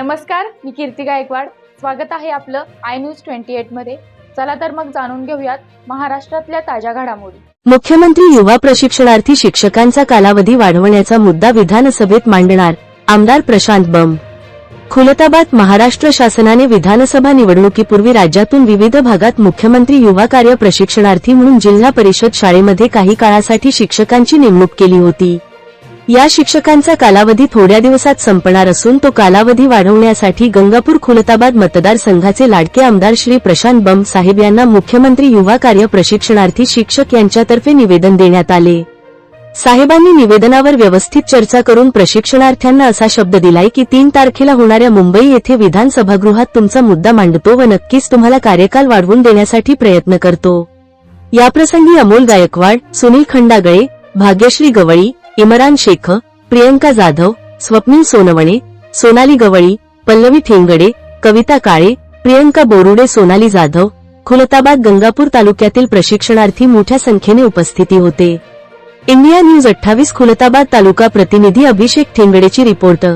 नमस्कार मी कीर्ती गायकवाड. स्वागत आहे आपलं आय न्यूज ट्वेंटी एटमध्ये. चला तर मग जाणून घेऊयात महाराष्ट्रातल्या ताज्या घडामोडी. मुख्यमंत्री युवा प्रशिक्षणार्थी शिक्षकांचा कालावधी वाढवण्याचा मुद्दा विधानसभेत मांडणार आमदार प्रशांत बम. खुलताबाद महाराष्ट्र शासनाने विधानसभा निवडणुकीपूर्वी राज्यातून विविध भागात मुख्यमंत्री युवा कार्य प्रशिक्षणार्थी म्हणून जिल्हा परिषद शाळेमध्ये काही काळासाठी शिक्षकांची नेमणूक केली होती. या शिक्षकांचा कालावधी थोड्या दिवसात संपणार असून तो कालावधी वाढवण्यासाठी गंगापूर खुलताबाद मतदारसंघाचे लाडके आमदार श्री प्रशांत बम साहेब यांना मुख्यमंत्री युवा कार्य प्रशिक्षणार्थी शिक्षक यांच्यातर्फे निवेदन देण्यात आले. साहेबांनी निवेदनावर व्यवस्थित चर्चा करून प्रशिक्षणार्थ्यांना असा शब्द दिलाय की तीन तारखेला होणाऱ्या मुंबई येथे विधानसभागृहात तुमचा मुद्दा मांडतो व नक्कीच तुम्हाला कार्यकाल वाढवून देण्यासाठी प्रयत्न करतो. याप्रसंगी अमोल गायकवाड सुनील खंडागळे भाग्यश्री गवळी इमरान शेख प्रियंका जाधव स्वप्नील सोनवणे सोनाली गवळी पल्लवी ठेंगडे कविता काळे प्रियंका बोरुडे सोनाली जाधव खुलताबाद गंगापूर तालुक्यातील प्रशिक्षणार्थी मोठ्या संख्येने उपस्थिती होते. इंडिया न्यूज अठ्ठावीस खुलताबाद तालुका प्रतिनिधी अभिषेक ठेंगडेची रिपोर्ट